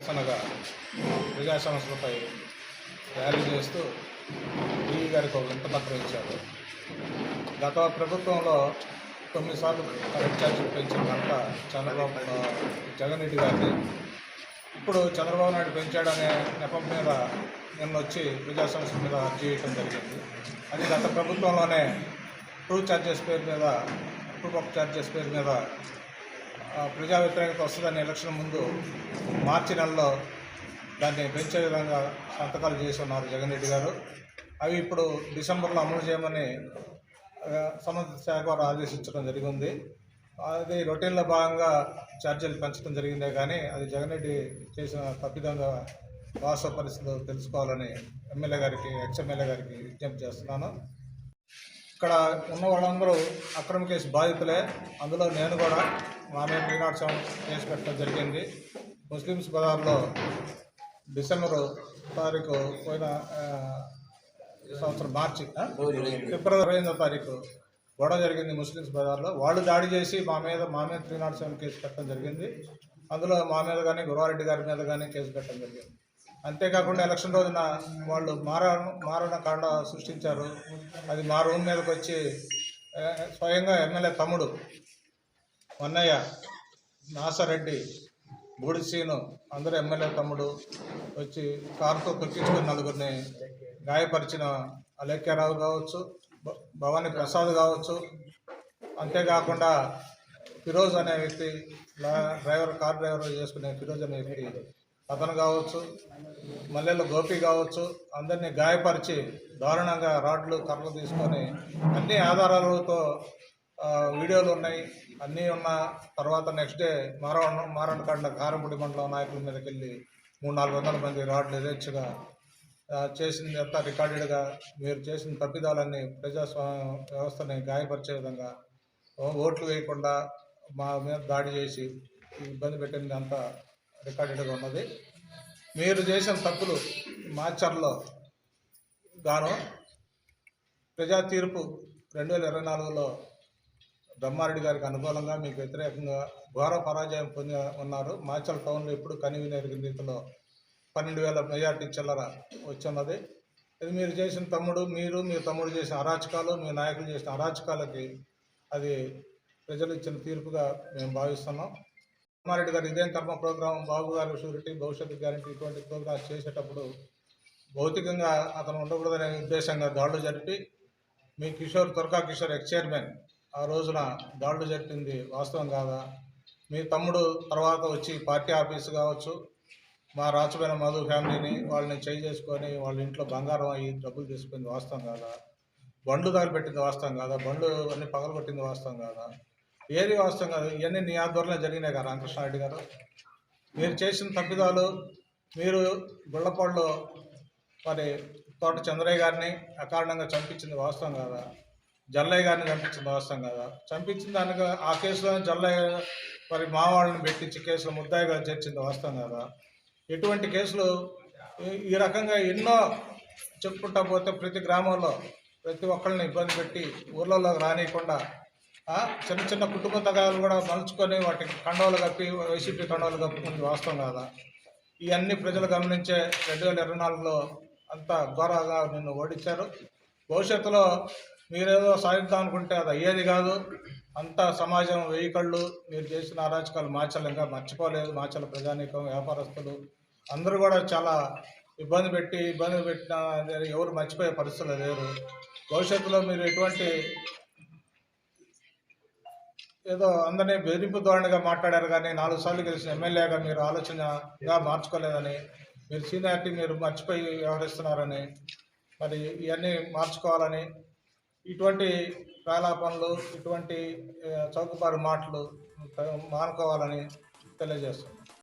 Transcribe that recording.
నిరసనగా ప్రజా సమస్యలపై ర్యాలీ చేస్తూ ఈ గారికి ఒక వింతపత్రం ఇచ్చారు. గత ప్రభుత్వంలో తొమ్మిది సార్లు కరెంట్ ఛార్జీలు పెంచిన కనుక చంద్రబాబు జగన్ రెడ్డి గారిని ఇప్పుడు చంద్రబాబు నాయుడు పెంచాడనే నెపం మీద నిన్న వచ్చి ప్రజా సమస్యల మీద చేయటం జరిగింది. అది గత ప్రభుత్వంలోనే ట్రూ ఛార్జెస్ పేరు మీద ట్రూ పప్ ఛార్జెస్ పేరు మీద ప్రజా వ్యతిరేకత వస్తుందని ఎలక్షన్ ముందు మార్చి నెలలో దాన్ని పెంచే విధంగా సంతకాలు చేసి ఉన్నారు జగన్ రెడ్డి గారు. అవి ఇప్పుడు డిసెంబర్లో అమలు చేయమని సంబంధిత శాఖ వారు ఆదేశించడం జరిగింది. అది రొటీన్లో భాగంగా ఛార్జీలు పెంచడం జరిగిందే కానీ అది జగన్ రెడ్డి చేసిన తప్పిదంగా వాస్తవ పరిస్థితులు తెలుసుకోవాలని ఎమ్మెల్యే గారికి ఎక్స్ఎమ్మెల్యే గారికి విజ్ఞప్తి చేస్తున్నాను. ఇక్కడ ఉన్న వాళ్ళందరూ అక్రమ కేసు బాధితులే. అందులో నేను కూడా మా మీద సెవెన్ కేసు పెట్టడం జరిగింది. ముస్లిమ్స్ బజార్లో డిసెంబర్ తారీఖు పోయిన ఈ సంవత్సరం మార్చి ఫిబ్రవరి ఇరవై ఎనిమిదో తారీఖు గొడవ జరిగింది ముస్లిమ్స్ బజార్లో. వాళ్ళు దాడి చేసి మా మీద మా మీద త్రీ నాట్ సెవెన్ కేసు పెట్టడం జరిగింది. అందులో మా మీద కానీ గురవారెడ్డి గారి మీద కానీ కేసు పెట్టడం జరిగింది. అంతేకాకుండా ఎలక్షన్ రోజున వాళ్ళు మారణ మారణ కాండ సృష్టించారు. అది మా రూమ్ మీదకి వచ్చి స్వయంగా ఎమ్మెల్యే తమ్ముడు మన్నయ్య నాసారెడ్డి బూడిసీను అందరూ ఎమ్మెల్యే తమ్ముడు వచ్చి కారుతో తొక్కించుకుని నలుగురిని గాయపరిచిన అలేఖ్యరావు కావచ్చు భవానీ ప్రసాద్ కావచ్చు. అంతేకాకుండా ఫిరోజ్ అనే వ్యక్తి డ్రైవర్ కార్ డ్రైవర్ చేసుకునే ఫిరోజ్ అనే వ్యక్తి అతను కావచ్చు మల్లెల గోపి కావచ్చు అందరినీ గాయపరిచి దారుణంగా రాడ్లు కర్రలు తీసుకొని అన్ని ఆధారాలతో వీడియోలు ఉన్నాయి. అన్నీ ఉన్న తర్వాత నెక్స్ట్ డే మారణ మారణకాండ కారంపూడి మండలం నాయకుల మీదకి వెళ్ళి మూడు నాలుగు వందల మంది రాడ్లు యథేచ్ఛగా చేసింది అంతా రికార్డెడ్గా మీరు చేసిన తప్పిదాలన్నీ ప్రజాస్వామ్య వ్యవస్థని గాయపరిచే విధంగా ఓట్లు వేయకుండా మా మీద దాడి చేసి ఇబ్బంది పెట్టింది అంతా రికార్డెడ్గా ఉన్నది. మీరు చేసిన తప్పులు మాచర్లో గాను ప్రజా తీర్పు రెండు వేల ఇరవై నాలుగులో బ్రహ్మారెడ్డి గారికి అనుకూలంగా మీకు వ్యతిరేకంగా ఘోర పరాజయం పొంది ఉన్నారు. మాచల్ టౌన్లో ఎప్పుడు కనివినెరిగిన రీతిలో పన్నెండు వేల మెజార్టీ చిల్లర వచ్చిన్నది. ఇది మీరు చేసిన తమ్ముడు మీరు మీ తమ్ముడు చేసిన అరాచకాలు మీ నాయకులు చేసిన అరాచకాలకి అది ప్రజలు ఇచ్చిన తీర్పుగా మేము భావిస్తున్నాం. బ్రహ్మారెడ్డి గారు ఇదేం కర్మ ప్రోగ్రాం బాబు గారు షూరిటీ భవిష్యత్తు గ్యారంటీ ఇటువంటి ప్రోగ్రాం చేసేటప్పుడు భౌతికంగా అతను ఉండకూడదనే ఉద్దేశంగా దాడులు జరిపి మీ కిషోర్ దుర్గా కిషోర్ ఎక్స్ చైర్మన్ ఆ రోజున దాడులు జరిపింది వాస్తవం కాదా? మీ తమ్ముడు తర్వాత వచ్చి పార్టీ ఆఫీస్ కావచ్చు మా రాచమైన మధు ఫ్యామిలీని వాళ్ళని చేయి చేసుకొని వాళ్ళ ఇంట్లో బంగారం అయ్యి డబ్బులు తీసుకుంది వాస్తవం కాదా? బండ్లు పెట్టింది వాస్తవం కాదా? బండ్లు అన్ని పగలగొట్టింది వాస్తవం కాదా? ఏది వాస్తవం కాదు. ఇవన్నీ నీ ఆధ్వర్యంలో జరిగినాయి కదా రామకృష్ణారెడ్డి గారు. మీరు చేసిన తప్పిదాలు మీరు గుళ్ళపాడులో మరి తోట చంద్రయ్య గారిని అకారణంగా చంపించింది వాస్తవం కాదా? జల్లయ్య గారిని చంపించింది వాస్తవం కాదా? చంపించిన దానికి ఆ కేసులో జల్లయ్య మరి మావాళ్ళని పెట్టించి కేసులు ముద్దాయిగా చేర్చింది వాస్తవం కాదా? ఎటువంటి కేసులు ఈ- రకంగా ఎన్నో చెప్పుకుంటా పోతే ప్రతి గ్రామంలో ప్రతి ఒక్కరిని ఇబ్బంది పెట్టి ఊర్లలోకి రానియకుండా చిన్న చిన్న కుటుంబ తగాలు కూడా మలుచుకొని వాటికి కండవలు కప్పి వైసీపీ కండవలు కప్పుకుంది వాస్తవం కాదా? ఇవన్నీ ప్రజలు గమనించే రెండు వేల ఇరవై నాలుగులో అంతా ఘోరగా నిన్ను ఓడించారు. భవిష్యత్తులో మీరేదో సాధిద్దాం అనుకుంటే అది అయ్యేది కాదు. అంతా సమాజం వెయ్యి కళ్ళు. మీరు చేసిన అరాచకాలు మాచలు ఇంకా మర్చిపోలేదు. మాచల ప్రజానీకం వ్యాపారస్తులు అందరూ కూడా చాలా ఇబ్బంది పెట్టి ఇబ్బంది పెట్టిన ఎవరు మర్చిపోయే పరిస్థితులు లేరు. భవిష్యత్తులో మీరు ఎటువంటి ఏదో అందరినీ బెదిరింపు ధోరణిగా మాట్లాడారు కానీ నాలుగు సార్లు గెలిచిన ఎమ్మెల్యేగా మీరు ఆలోచనగా మార్చుకోలేదని మీరు సీనియారిటీ మీరు మర్చిపోయి వ్యవహరిస్తున్నారని మరి ఇవన్నీ మార్చుకోవాలని ఇటువంటి ప్రాలాపనలు ఇటువంటి చౌకబారు మాటలు మానుకోవాలని తెలియజేస్తున్నాను.